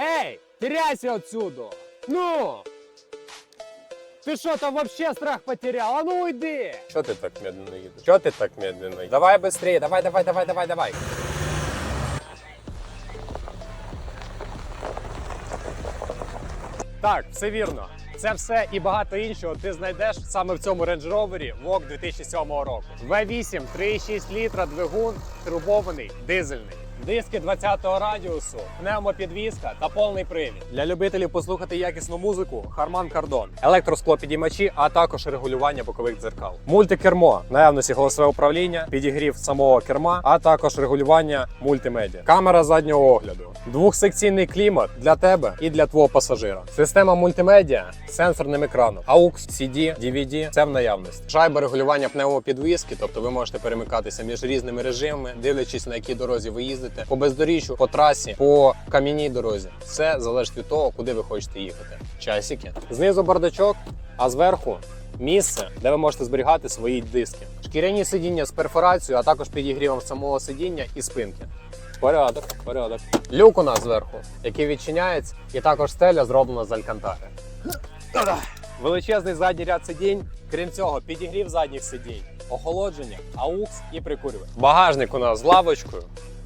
Убирайся отсюда! Ну! Ты что, там вообще страх потерял? А ну уйди! Що ти так медленно їдеш? Що ти так медленно їдеш? Давай быстрее, давай, давай, давай, давай, давай. Так, все вірно. Це все і багато іншого ти знайдеш саме в цьому Range Rover VOG 2007 року. V8, 3,6 літра, двигун, турбований, дизельний. Диски 20-го радіусу, пневмопідвізка та повний привід. Для любителів послухати якісну музику Harman Kardon, електросклопідіймачі, а також регулювання бокових дзеркал. Мультикермо, наявності голосове управління, підігрів самого керма, а також регулювання мультимедіа. Камера заднього огляду, двохсекційний клімат для тебе і для твого пасажира. Система мультимедіа з сенсорним екраном, AUX, CD, DVD – це в наявності. Шайба регулювання пневмопідвіски, тобто ви можете перемикатися між різними режимами, дивлячись на якій дорозі ви їздите, по бездоріжжю, по трасі, по кам'яній дорозі. Все залежить від того, куди ви хочете їхати. Часики. Знизу бардачок, а зверху місце, де ви можете зберігати свої диски. Шкіряні сидіння з перфорацією, а також підігрівом самого сидіння і спинки. Порядок, порядок. Люк у нас зверху, який відчиняється, і також стеля зроблена з алькантари. Величезний задній ряд сидінь. Крім цього, підігрів задніх сидінь, охолодження, AUX і прикурювач. Багажник у нас з лавочкою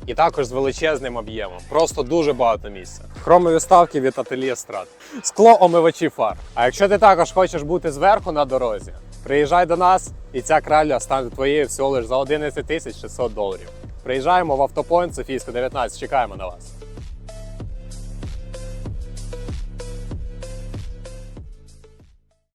і також з величезним об'ємом. Просто дуже багато місця. Хромові ставки від ательє страт. Скло омивачі фар. А якщо ти також хочеш бути зверху на дорозі, приїжджай до нас, і ця краля стане твоєю всього лиш за 11 тисяч 600 доларів. Приїжджаємо в автопоінт Софійська 19. Чекаємо на вас.